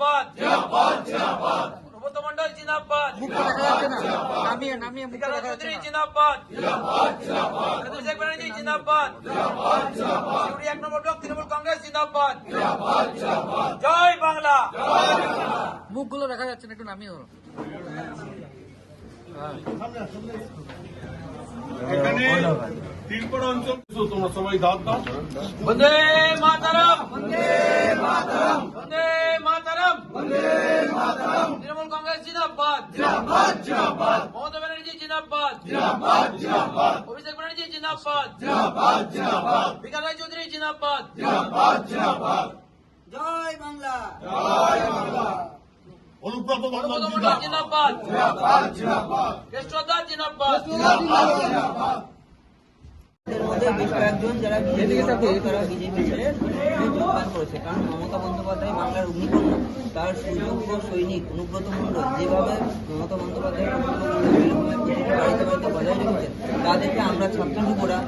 জিন্দাবাদ। প্রভূত মন্ডল জিন্দাবাদ। মুখটা দেখা নামিয়ে নামিয়ে মুখটা বিকাশ দেখা যাচ্ছে চৌধুরী না। জিন্দাবাদ। অভিষেক ব্যানার্জি জিন্দাবাদ। শিউরি এক নম্বর ব্লক তৃণমূল কংগ্রেস জিন্দাবাদ। জয় বাংলা। মুখগুলো দেখা যাচ্ছে না একটু নামিয়ে ধরো এখানে তিনপাড়া অঞ্চল তোমরা সবাই দাঁত দাও। বন্দে মাতারাম বন্দে মাতারাম বন্দে মাতারাম বন্দে মাতারাম তৃণমূল কংগ্রেস জিন্দাবাদ জিন্দাবাদ জিন্দাবাদ মমতা ব্যানার্জি জিন্দাবাদ জিন্দাবাদ। জিন্দাবাদ অভিষেক ব্যানার্জি জিন্দাবাদ। জিন্দাবাদ জিন্দাবাদ। বিকাশ রায় চৌধুরী জিন্দাবাদ। জয় বাংলা। অনুব্রত প্রভূত বর্মন মন্ডল জিন্দাবাদ। জিন্দাবাদ কেষ্টদার জিন্দাবাদ। এর মধ্যে বেশ কয়েকজন যারা বিজেপি তারা বিজেপি ছেড়ে যোগদান করেছে। কারণ মমতা বন্দ্যোপাধ্যায় বাংলার অগ্নিকন্যা তার সুযোগ্য সৈনিক অনুব্রত মণ্ডল যেভাবে মমতা বন্দ্যোপাধ্যায় বাড়িতে বাড়িতে বজায় রেখেছেন তা আমরা ছাত্র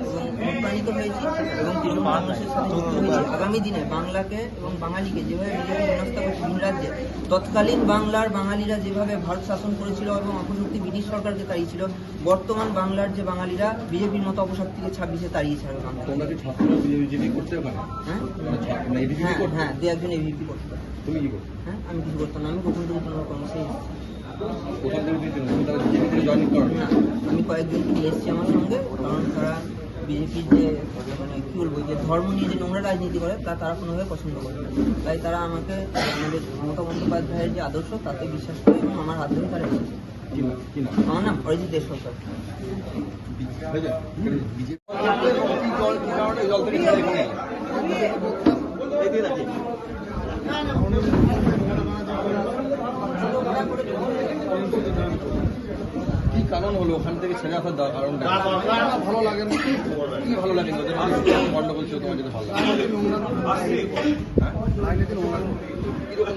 এবং অনুপ্রাণিত হয়েছি এবং তৃণমূল কংগ্রেসের সাথে যুক্ত হয়েছি। আগামী দিনে বাংলাকে এবং বাঙালিকে যেভাবে বিজেপি বিনষ্ট করছে ভিন রাজ্যে তৎকালীন বাংলার বাঙালিরা যেভাবে ভারত শাসন করেছিল এবং অপশক্তি ব্রিটিশ সরকারকে তাড়িয়েছিল বর্তমান বাংলার যে বাঙালিরা বিজেপির মতো অপশক্তিকে ছাব্বিশে তাড়িয়ে ছাড়বে বাংলা তোমরা কি ছাত্ররা বিজেপি করতে পারে? হ্যাঁ। মানে হ্যাঁ হ্যাঁ দু একজন এবিপি করতো তুমি কি করতে? হ্যাঁ আমি কিছু করতাম না আমি প্রথম থেকে তৃণমূল কংগ্রেসেই আছি। কোথাও থেকে দিতে তুমি তারা বিজেপি থেকে জয়েন করো। না আমি কয়েকজনকে নিয়ে এসেছি আমার সঙ্গে কারণ তারা বিজেপির যে মানে কি বলব যে ধর্ম নিয়ে যে নোংরা রাজনীতি করে তা তারা কোনোভাবে পছন্দ করে না। তাই তারা আমাকে আমাদের মমতা বন্দ্যোপাধ্যায়ের যে আদর্শ তাতে বিশ্বাস করে এবং আমার হাত ধরে তারা এসেছে। আমার নাম অরিজিৎ সরকার যায় বিজেপি কি কারণে কারণ হলো ওখান থেকে ছেড়ে আসার কারণটা ভালো লাগে না কি ভালো লাগে ওদের গন্ডগোল ছিল তোমার যেতে ভালো লাগে কীরকম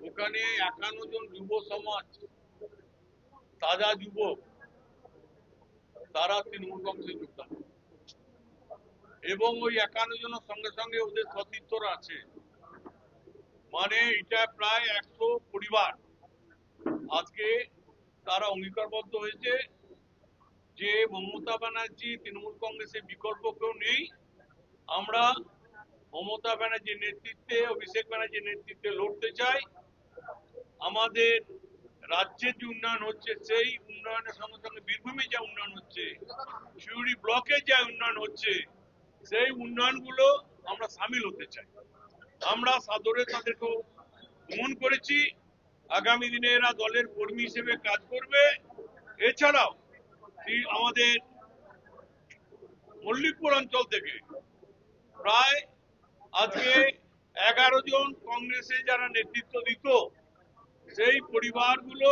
ওখানে একান্ন জন যুব সমাজ, তাজা যুবক তারা তৃণমূল কংগ্রেসে যোগদান এবং ওই একান্ন জনের সঙ্গে সঙ্গে ওদের সতীর্থরা আছে। মানে এটা প্রায় একশো পরিবার। আজকে তারা অঙ্গীকারবদ্ধ হয়েছে যে মমতা ব্যানার্জি তৃণমূল কংগ্রেসের বিকল্প কেউ নেই। আমরা মমতা ব্যানার্জির নেতৃত্বে, অভিষেক ব্যানার্জির নেতৃত্বে লড়তে চাই। আমাদের রাজ্যের যে উন্নয়ন হচ্ছে, সেই উন্নয়নের সঙ্গে সঙ্গে বীরভূমে যা উন্নয়ন হচ্ছে শিউড়ি ব্লকে যা উন্নয়ন হচ্ছে, সেই উন্নয়নগুলো আমরা সামিল হতে চাই। আমরা সাদরে তাদেরকে মন করেছি। আগামী দিনে এরা দলের কর্মী হিসেবে কাজ করবে। এছাড়াও আমাদের মল্লিকপুর অঞ্চল থেকে প্রায় আজকে এগারো জন কংগ্রেসে যারা নেতৃত্ব দিত সেই পরিবারগুলো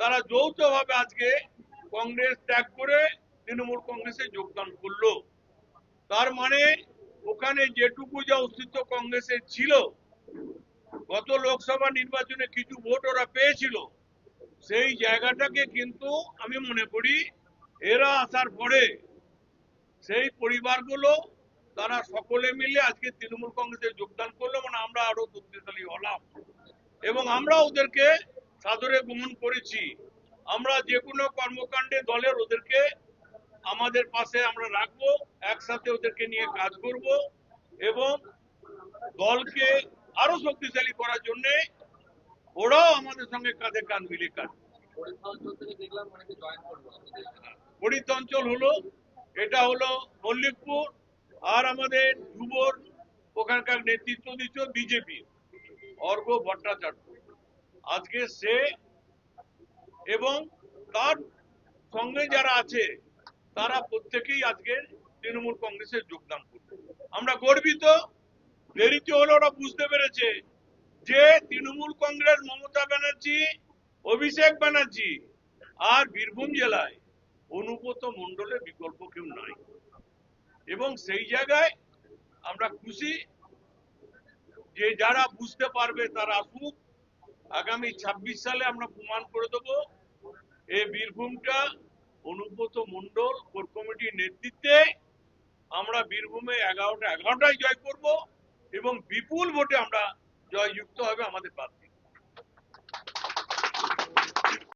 তারা যৌথভাবে আজকে কংগ্রেস ত্যাগ করে তৃণমূল কংগ্রেসে যোগদান করল। তার মানে ওখানে যেটুকু যা অস্তিত্ব কংগ্রেসের ছিল, গত লোকসভা নির্বাচনে কিছু ভোট ওরা পেয়েছিল, সেই জায়গাটাকে কিন্তু আমি মনে করি এরা আসার পরে সেই পরিবারগুলো তারা সকলে মিলে আজকে তৃণমূল কংগ্রেসে যোগদান করল মানে আমরা আরও শক্তিশালী হলাম। এবং আমরা ওদেরকে সাদরে গ্রহণ করেছি। আমরা যে কোনো কর্মকাণ্ডে দলের ওদেরকে আমাদের পাশে আমরা রাখব, একসাথে ওদেরকে নিয়ে কাজ করব এবং দলকে আরও শক্তিশালী করার জন্য ওরাও আমাদের সঙ্গে কাঁধে কাঁধ মিলে কাজ ফরিদ অঞ্চল হলো, এটা হলো মল্লিকপুর আর আমাদের যুবর ওখানকার নেতৃত্ব দিচ্ছ বিজেপি। অর্ঘ ভট্টাচার্য। আজকে সে এবং তার সঙ্গে যারা আছে, তারা প্রত্যেকেই আজকে তৃণমূল কংগ্রেসে যোগদান করবে। আমরা গর্বিত, দেরিতে হলে ওরা বুঝতে পেরেছে যে তৃণমূল কংগ্রেস মমতা ব্যানার্জি, অভিষেক ব্যানার্জি আর বীরভূম জেলায় অনুব্রত মণ্ডলের বিকল্প কেউ নাই। এবং সেই জায়গায় আমরা খুশি যে যারা বুঝতে পারবে তারা আসুক। আগামী ছাব্বিশ সালে আমরা প্রমাণ করে দেব। এই বীরভূমটা অনুব্রত মন্ডল কোর কমিটির নেতৃত্বে আমরা বীরভূমে এগারোটা, এগারোটায় জয় করব এবং বিপুল ভোটে আমরা জয়যুক্ত হবে আমাদের প্রার্থী।